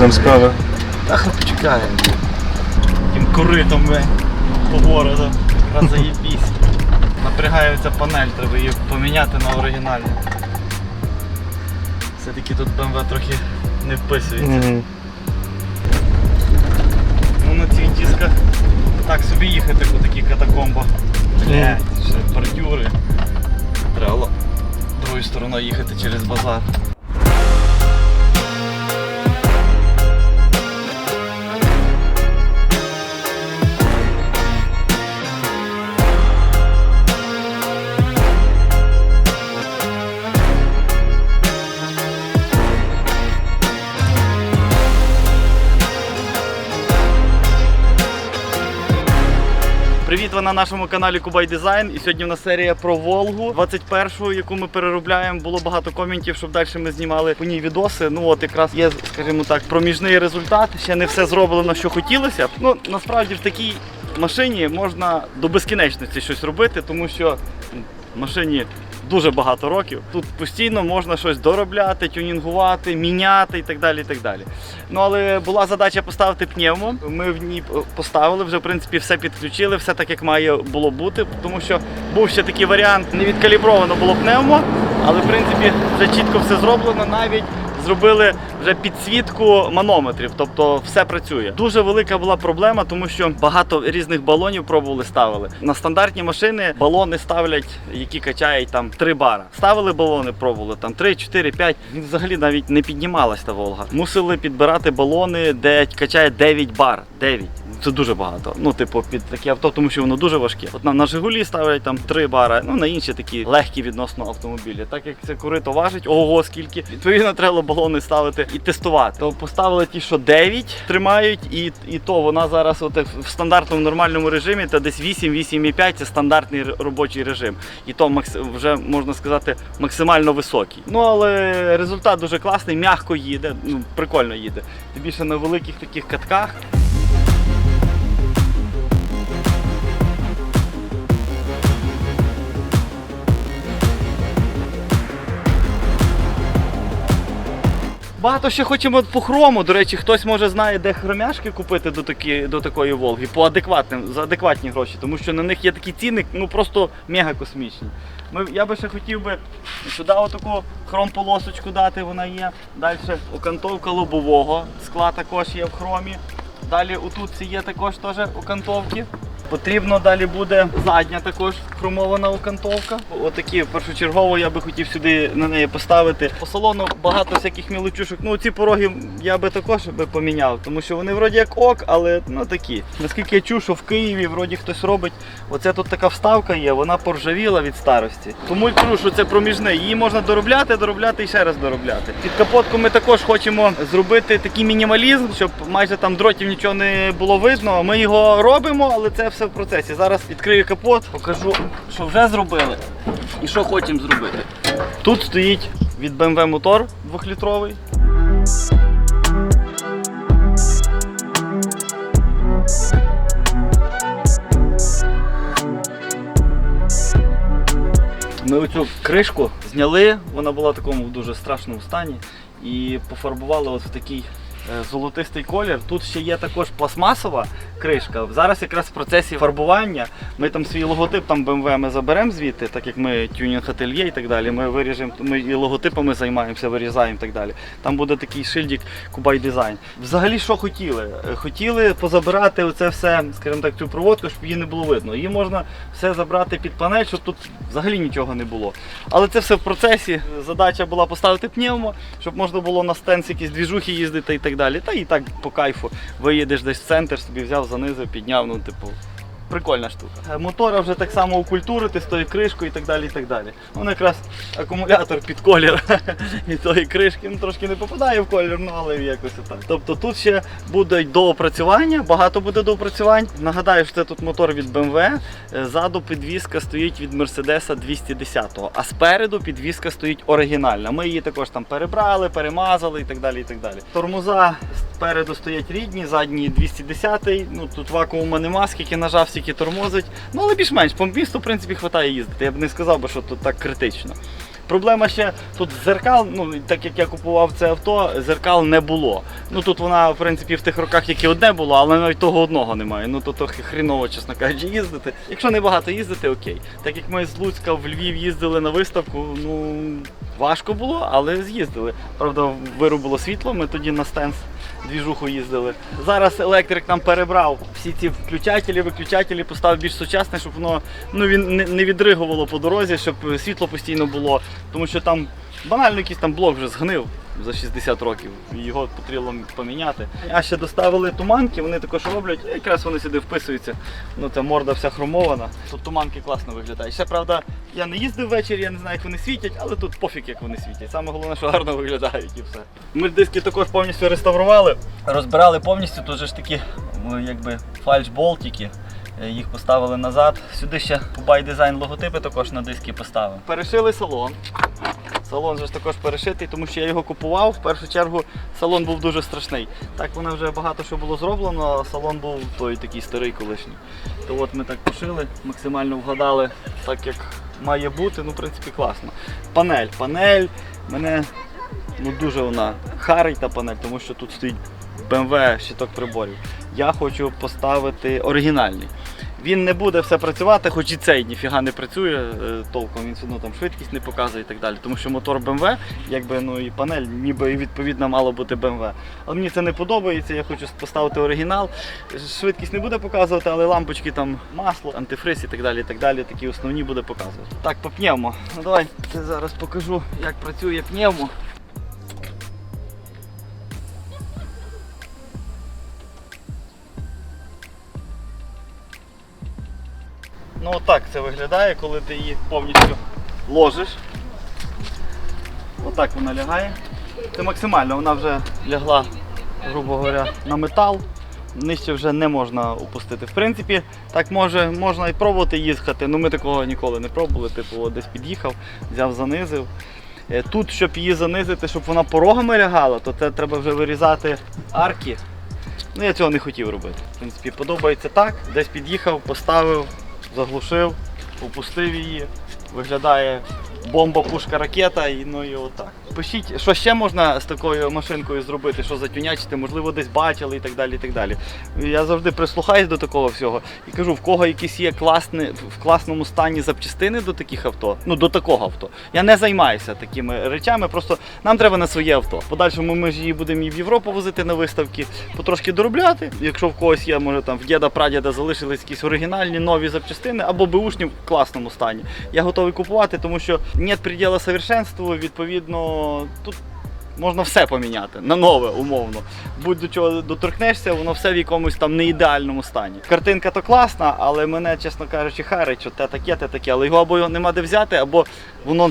там справа? Ах, почекаємо. Тим коритом ми по городу. Раз заєбісь. Напрягається панель, треба її поміняти на оригінальну. Все-таки тут BMW трохи не вписується. Мгм. Ну на цих дисках так собі їхати по такі катакомбах. Блять, ще бордюри. Треба було другою стороною їхати через базар. Привіт, ви на нашому каналі Кубай Дизайн. І сьогодні в нас серія про Волгу 21-го, яку ми переробляємо. Було багато коментів, щоб далі ми знімали по ній відоси. Ну от якраз є, скажімо так, проміжний результат. Ще не все зроблено, що хотілося. Ну насправді в такій машині можна до безкінечності щось робити, тому що в машині. Дуже багато років. Тут постійно можна щось доробляти, тюнінгувати, міняти і так далі. І так далі. Ну але була задача поставити пневмо. Ми в ній поставили, вже в принципі все підключили, все так як має було бути, тому що був ще такий варіант, не відкалібровано було пневмо, але в принципі вже чітко все зроблено. Навіть зробили вже підсвітку манометрів, тобто все працює. Дуже велика була проблема, тому що багато різних балонів пробували ставили. На стандартні машини балони ставлять, які качають там 3 бара. Ставили балони, пробували там 3, 4, 5. Він взагалі навіть не піднімалась та Волга. Мусили підбирати балони, де качає 9 бар. 9. Це дуже багато. Ну, типу, під таке авто, тому що воно дуже важке. От нам на Жигулі ставлять там 3 бара, ну на інші такі легкі відносно автомобілі. Так як це корито важить, ого, скільки. Відповідно, треба балони ставити і тестувати. То поставили ті, що 9 тримають, і, і то вона зараз от в стандартному нормальному режимі, то десь 8-8,5 це стандартний робочий режим. І то вже можна сказати максимально високий. Ну але результат дуже класний, м'яко їде, ну прикольно їде. Тим більше на великих таких катках. Багато ще хочемо по хрому. До речі, хтось може знає, де хромяшки купити до, такі, до такої Волги по адекватним, за адекватні гроші, тому що на них є такі ціни, ну просто мега космічні. Ми, я би ще хотів би сюди отаку хром-полосочку дати, вона є. Далі окантовка лобового скла також є в хромі. Далі отут є також теж окантовки. Потрібно далі буде задня також хромована окантовка. Отакі першочергово я би хотів сюди на неї поставити. По салону багато всяких мілочушок. Ну ці пороги я би також би поміняв, тому що вони вроді як ок, але ну такі. Наскільки я чув, що в Києві вроді хтось робить. Оце тут така вставка є, вона поржавіла від старості. Тому й кажу, що це проміжне. Її можна доробляти, доробляти і ще раз доробляти. Під капотку ми також хочемо зробити такий мінімалізм, щоб майже там дротів нічого не було видно. Ми його робимо, але це все в процесі. Зараз відкрию капот, покажу, що вже зробили і що хочемо зробити. Тут стоїть від BMW мотор 2-літровий. Ми оцю кришку зняли, вона була в такому дуже страшному стані. І пофарбували от в такий золотистий колір. Тут ще є також пластмасова кришка. Зараз якраз в процесі фарбування. Ми там свій логотип там BMW ми заберемо звідти, так як ми тюнінг ательє і так далі. Ми виріжемо, ми і логотипами займаємося, вирізаємо і так далі. Там буде такий шильдик Кубай Дизайн. Взагалі, що хотіли? Е, Хотіли позабирати оце все, скажімо так, цю проводку, щоб її не було видно. Її можна все забрати під панель, щоб тут взагалі нічого не було. Але це все в процесі. Задача була поставити пневмо, щоб можна було на стенс якісь двіжухи їздити і так далі. Та і так по кайфу. Виїдеш десь в центр, собі взяв, занизив, підняв, ну типу. Прикольна штука. Е, Мотора вже так само окультурити з тою кришкою і так далі. і так далі. Воно якраз акумулятор під колір від тої кришки. Ну, трошки не попадає в колір, ну але якось так. Тобто тут ще будуть доопрацювання, багато буде доопрацювань. Нагадаю, що це тут мотор від BMW. Е, Ззаду підвізка стоїть від Mercedes 210, а спереду підвізка стоїть оригінальна. Ми її також там перебрали, перемазали і так далі. і так далі. Тормоза спереду стоять рідні, задні 210 Ну тут вакуума нема, скільки нажав, стільки тормозить. Ну але більш-менш по місту, в принципі, хватає їздити. Я б не сказав би, що тут так критично. Проблема ще тут зеркал, ну так як я купував це авто, зеркал не було. Ну тут вона, в принципі, в тих роках тільки одне було, але навіть того одного немає. Ну то трохи хріново, чесно кажучи, їздити. Якщо не багато їздити, окей. Так як ми з Луцька в Львів їздили на виставку, ну важко було, але з'їздили. Правда, вирубило світло, ми тоді на стенс двіжуху їздили. Зараз електрик нам перебрав всі ці включателі, виключателі, поставив більш сучасне, щоб воно ну, він не, відригувало по дорозі, щоб світло постійно було. Тому що там банально якийсь там блок вже згнив за 60 років. Його потрібно поміняти. А ще доставили туманки, вони також роблять, і якраз вони сюди вписуються. Ну ця морда вся хромована. Тут туманки класно виглядають. Ще правда, я не їздив ввечері, я не знаю, як вони світять, але тут пофіг, як вони світять. Саме головне, що гарно виглядають і все. Ми диски також повністю реставрували, розбирали повністю, тут же ж такі ну, якби фальш-болтики. Е, Їх поставили назад. Сюди ще Design логотипи також на диски поставив. Перешили салон. Салон же також перешитий, тому що я його купував. В першу чергу салон був дуже страшний. Так воно вже багато що було зроблено, а салон був той такий старий колишній. То от ми так пошили, максимально вгадали так, як має бути. Ну, в принципі, класно. Панель. Панель мене ну, дуже вона харить та панель, тому що тут стоїть BMW щиток приборів. Я хочу поставити оригінальний. Він не буде все працювати, хоч і цей ніфіга не працює е, толком, він все одно там швидкість не показує і так далі. Тому що мотор BMW, якби ну і панель, ніби відповідно мало бути BMW. Але мені це не подобається, я хочу поставити оригінал. Швидкість не буде показувати, але лампочки там масло, антифриз і так далі, і так далі, такі основні буде показувати. Так, по пневмо. Ну давай зараз покажу, як працює пневмо. Ну отак це виглядає, коли ти її повністю ложиш. Отак вона лягає. Це максимально, вона вже лягла, грубо говоря, на метал. Нижче вже не можна опустити. В принципі, так може, можна і пробувати їхати, але ми такого ніколи не пробували. Типу, десь під'їхав, взяв, занизив. Е, Тут, щоб її занизити, щоб вона порогами лягала, то це треба вже вирізати арки. Ну, я цього не хотів робити. В принципі, подобається так. Десь під'їхав, поставив, заглушив, опустив її. Виглядає бомба, пушка, ракета і ну і отак. Пишіть, що ще можна з такою машинкою зробити, що затюнячити, можливо, десь бачили і так далі. і так далі. Я завжди прислухаюсь до такого всього і кажу, в кого якісь є класні, в класному стані запчастини до таких авто, ну до такого авто. Я не займаюся такими речами, просто нам треба на своє авто. Подальшому ми ж її будемо і в Європу возити на виставки, потрошки доробляти. Якщо в когось є, може там в діда прадіда залишились якісь оригінальні нові запчастини або беушні в класному стані. Я готовий купувати, тому що нет приділу совершенству, відповідно, тут можна все поміняти на нове, умовно. Будь до чого доторкнешся, воно все в якомусь там не стані. Картинка то класна, але мене, чесно кажучи, харить, що те таке, те таке, але його або нема де взяти, або воно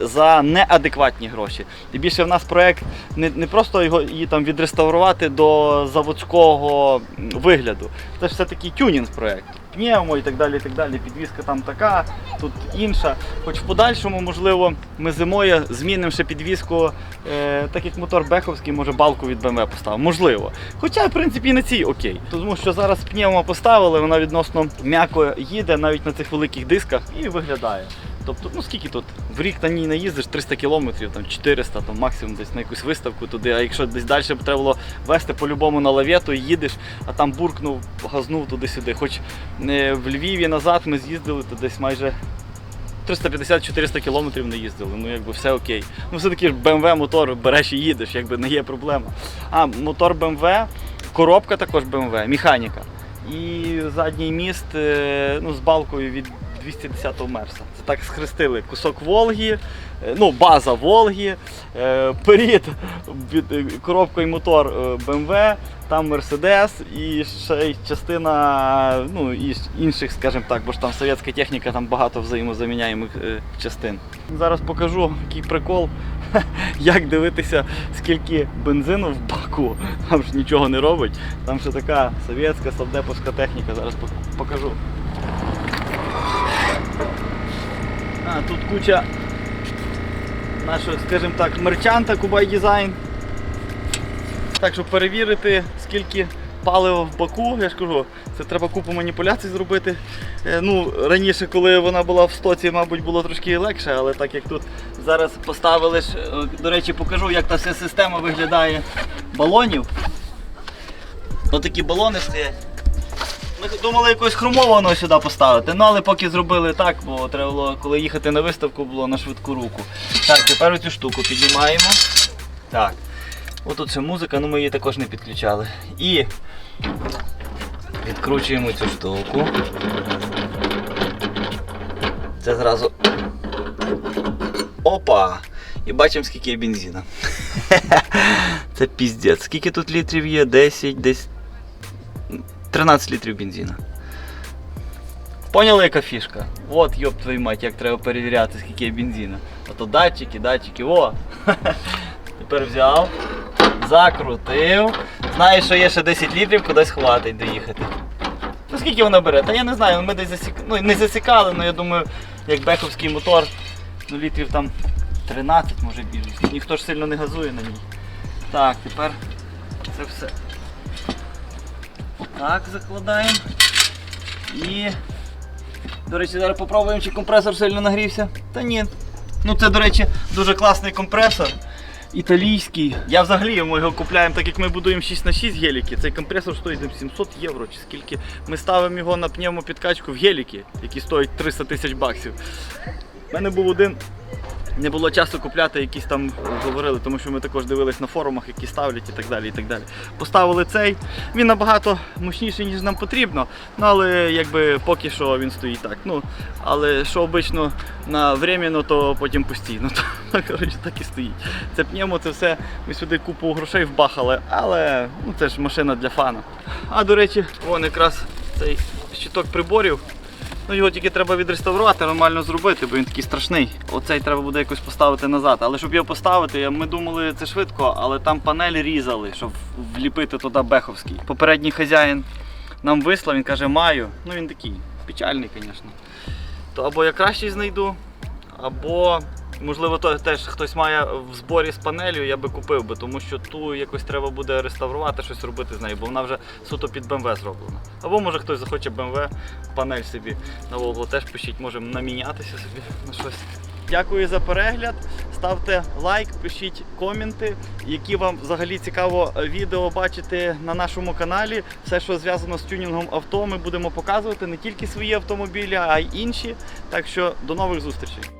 за неадекватні гроші. І більше в нас проект не, не просто його її там відреставрувати до заводського вигляду. Це ж все-таки тюнінг проект. Пневмо і так далі, і так далі. Підвізка там така, тут інша. Хоч в подальшому, можливо, ми зимою змінимо ще підвізку, е, так як мотор Беховський, може балку від BMW поставимо. Можливо. Хоча, в принципі, і на цій окей. Тому що зараз пневмо поставили, вона відносно м'яко їде навіть на цих великих дисках і виглядає. Тобто, ну скільки тут? В рік на ній не їздиш 300 кілометрів, там 400, там максимум десь на якусь виставку туди. А якщо десь далі б треба було вести по-любому на лавету, їдеш, а там буркнув, газнув туди-сюди. Хоч е, в Львіві назад ми з'їздили, то десь майже 350-400 кілометрів не їздили, ну якби все окей. Ну все-таки BMW мотор береш і їдеш, якби не є проблема. А, мотор BMW, коробка також BMW, механіка. І задній міст е, ну, з балкою від 210-го Мерса. Це так схрестили кусок Волги, е, ну, база Волги, е, перед е, коробка і мотор BMW, там Mercedes і ще й частина ну, інших, скажімо так, бо ж там совєтська техніка, там багато взаємозаміняємих частин. Зараз покажу який прикол, як дивитися, скільки бензину в баку. Там ж нічого не робить. Там ще така совєтська совдеповська техніка. Зараз пок- покажу. А, тут куча нашого, скажімо так, мерчанта Kubay Design. Так, щоб перевірити, скільки палива в баку, я ж кажу, це треба купу маніпуляцій зробити. Е, Ну, раніше, коли вона була в стоці, мабуть, було трошки легше, але так як тут Зараз поставили е, до речі, покажу, як та вся система виглядає балонів. Отакі балони стоять. Ми думали якось хромованого сюди поставити, ну але поки зробили так, бо треба було, коли їхати на виставку, було на швидку руку. Так, тепер оцю штуку піднімаємо. Так. Отут ще музика, ну ми її також не підключали. І відкручуємо цю штуку. Це зразу. Опа! І бачимо, скільки є бензина. Це піздець. Скільки тут літрів є? 10, десь 13 літрів бензина. Поняли, яка фішка? От, йоп твою мать, як треба перевіряти, скільки є бензина. Ото датчики, датчики, о! Тепер взяв, закрутив. Знаєш, що є ще 10 літрів, кудись хватить доїхати. Ну скільки вона бере? Та я не знаю, ми десь засік... ну, не засікали, але я думаю, як беховський мотор, ну літрів там 13, може більше. Ніхто ж сильно не газує на ній. Так, тепер це все. Так, закладаємо. І. До речі, зараз попробуємо, чи компресор сильно нагрівся. Та ні. Ну це, до речі, дуже класний компресор. Італійський. Я взагалі ми його купляємо, так як ми будуємо 6 на 6 геліки. Цей компресор стоїть 700 євро чи скільки. Ми ставимо його на пневмопідкачку в геліки, які стоять 300 тисяч баксів. У мене був один. Не було часу купляти, якісь там говорили, тому що ми також дивились на форумах, які ставлять і так далі. і так далі. Поставили цей. Він набагато мощніший, ніж нам потрібно. Ну але якби поки що він стоїть так. Ну, але що обично на временно, то потім постійно. То, коротше, так і стоїть. Це пневмо, це все. Ми сюди купу грошей вбахали, але ну, це ж машина для фана. А до речі, вон якраз цей щиток приборів. Ну його тільки треба відреставрувати, нормально зробити, бо він такий страшний. Оцей треба буде якось поставити назад. Але щоб його поставити, ми думали, це швидко, але там панель різали, щоб вліпити туди беховський. Попередній хазяїн нам вислав, він каже, маю. Ну він такий печальний, звісно. То або я кращий знайду, або. Можливо, то теж хтось має в зборі з панелью, я би купив би, тому що ту якось треба буде реставрувати, щось робити з нею, бо вона вже суто під BMW зроблена. Або може хтось захоче BMW панель собі на Volvo теж пишіть, можемо намінятися собі на щось. Дякую за перегляд. Ставте лайк, пишіть коменти, які вам взагалі цікаво відео бачити на нашому каналі. Все, що зв'язано з тюнінгом авто, ми будемо показувати не тільки свої автомобілі, а й інші. Так що до нових зустрічей.